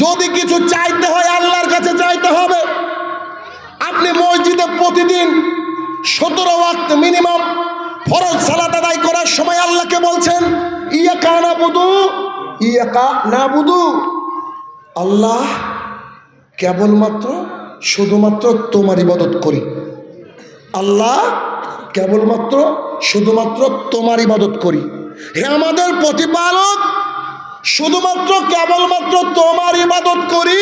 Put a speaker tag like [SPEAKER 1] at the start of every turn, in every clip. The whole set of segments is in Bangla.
[SPEAKER 1] যদি কিছু চাইতে হয় আল্লাহর কাছে চাইতে হবে। আপনি মসজিদে প্রতিদিন সতেরো ওয়াক্ত মিনিমাম ফরজ সালাত আদায় করার সময় আল্লাহকে বলছেন ইয়া কা না বুধু ইয়া কা না বুধু আল্লাহ কেবলমাত্র, শুধুমাত্র তোমার ইবাদত করি। আল্লাহ কেবলমাত্র, শুধুমাত্র তোমার ইবাদত করি। হে আমাদের প্রতিপালক শুধুমাত্র কেবলমাত্র তোমার ইবাদত করি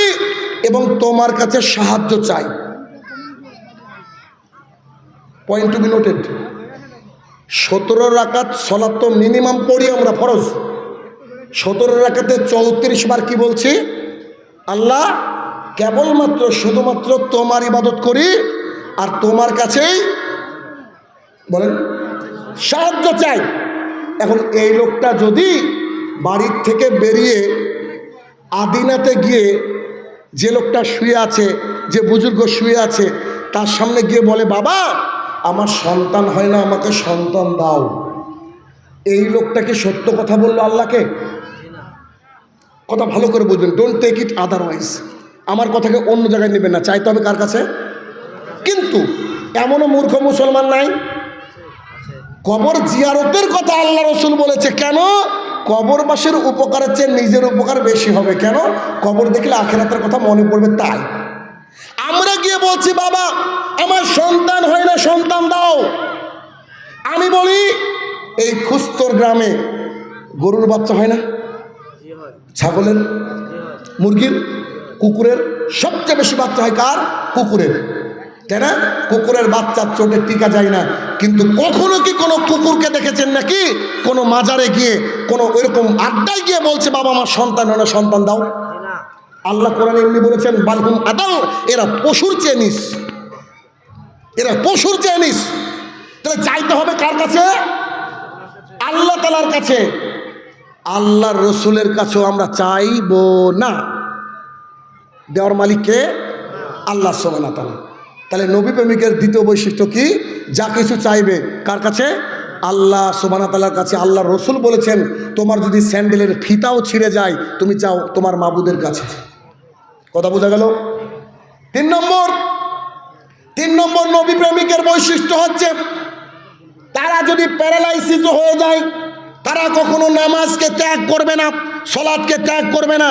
[SPEAKER 1] এবং তোমার কাছে সাহায্য চাই। পয়েন্ট টু বি নোটেড সতেরো রাকাত সলাত তো মিনিমাম পড়ি আমরা, ফরজ। সতেরো রাকাতে চৌত্রিশ বার কি বলছি? আল্লাহ কেবলমাত্র শুধুমাত্র তোমার ইবাদত করি আর তোমার কাছেই বলেন সাহায্য চাই। এখন এই লোকটা যদি বাড়ির থেকে বেরিয়ে আদিনাতে গিয়ে যে লোকটা শুয়ে আছে, যে বুজুর্গ শুয়ে আছে, তার সামনে গিয়ে বলে, বাবা, আমার সন্তান হয় না, আমাকে সন্তান দাও। এই লোকটা কি সত্য কথা বলল আল্লাহকে? কথা ভালো করে বুঝবেন। ডোন্ট টেক ইট আদারওয়াইজ আমার কথাকে অন্য জায়গায় নেবেন না। চাইতে হবে কার কাছে? কিন্তু এমনও মূর্খ মুসলমান নাই? কবর জিয়ারতের কথা আল্লাহ রসুল বলেছে। কেন? কবরবাসের উপকারের চেয়ে নিজের উপকার বেশি হবে। কেন? কবর দেখলে আখেরাতের কথা মনে পড়বে তাই। আমরা গিয়ে বলছি, বাবা, আমার সন্তান হয় না, সন্তান দাও। আমি বলি, এই খুস্তর গ্রামে গরুর বাচ্চা হয় না? ছাগলের? মুরগির? কুকুরের? সবচেয়ে বেশি বাচ্চা হয় কার? কুকুরের। তাই না কুকুরের বাচ্চার চোটে টিকা যায় না। কিন্তু কখনো কি কোনো কুকুরকে দেখেছেন নাকি? কোনো মাজারে গিয়ে কোনো ওইরকম আড্ডায় গিয়ে বলছে বাবা আমার সন্তান হয় না সন্তান দাও। আল্লাহ কোরআন এমনি বলেছেন বালহুম আদাল এরা পশুর চেনিস এরা পশুর চেনিস তাহলে চাইতে হবে কার কাছে? আল্লাহ তালার কাছে। আল্লাহর রসুলের কাছেও আমরা চাইব না। দেওয়ার মালিককে আল্লাহ সোমানা তালা তাহলে নবী প্রেমিকের দ্বিতীয় বৈশিষ্ট্য কি? যা কিছু চাইবে, কার কাছে? আল্লাহ সোমানা তালার কাছে। আল্লাহ রসুল বলেছেন, তোমার যদি স্যান্ডেলের ফিতাও ছিঁড়ে যায়, তুমি চাও তোমার মাবুদের কাছে। কথা বোঝা গেল? তিন নম্বর তিন নম্বর নবী প্রেমিকের বৈশিষ্ট্য হচ্ছে, তারা যদি প্যারালাইসিস হয়ে যায়, তারা কখনো নামাজকে ত্যাগ করবে না, সলাদকে ত্যাগ করবে না।